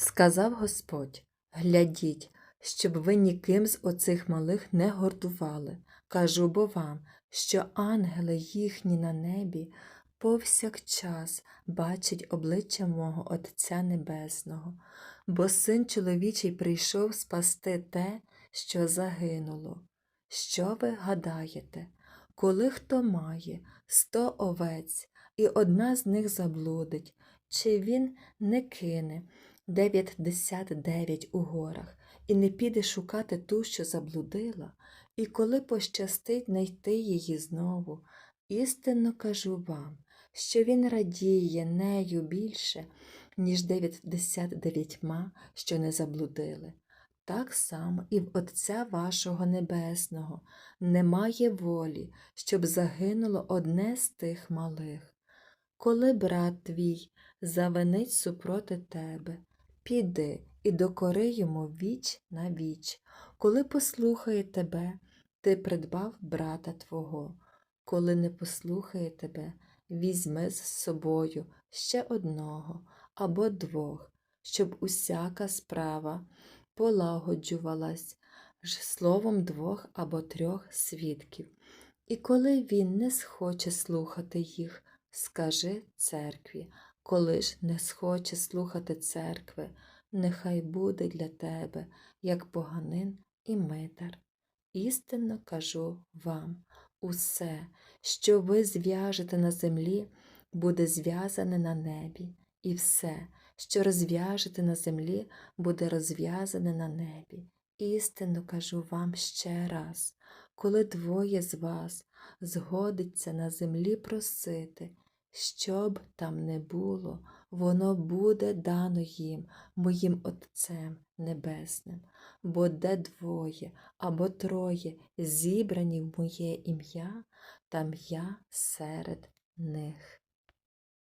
Сказав Господь Глядіть, щоб ви ніким з оцих малих не гордували. Кажу бо вам, що ангели їхні на небі повсякчас бачать обличчя мого Отця Небесного, бо син чоловічий прийшов спасти те, що загинуло. Що ви гадаєте, коли хто має сто овець, і одна з них заблудить, чи він не кине дев'ятдесят дев'ять у горах і не піде шукати ту, що заблудила, і коли пощастить знайти її знову, істинно кажу вам, що він радіє нею більше, ніж дев'ятдесят дев'ятьма, що не заблудили. Так само і в Отця вашого Небесного немає волі, щоб загинуло одне з тих малих. Коли брат твій завинить супроти тебе, піди і докори йому віч на віч. Коли послухає тебе, ти придбав брата твого. Коли не послухає тебе, візьми з собою ще одного або двох, щоб усяка справа полагоджувалась ж словом двох або трьох свідків. І коли він не схоче слухати їх, скажи церкві, коли ж не схоче слухати церкви, нехай буде для тебе, як поганин і митар. Істинно кажу вам, усе, що ви зв'яжете на землі, буде зв'язане на небі, і все, що розв'яжете на землі, буде розв'язане на небі. Істинно кажу вам ще раз, коли двоє з вас згодиться на землі просити, що б там не було, воно буде дано їм, моїм Отцем Небесним, бо де двоє або троє зібрані в моє ім'я, там я серед них.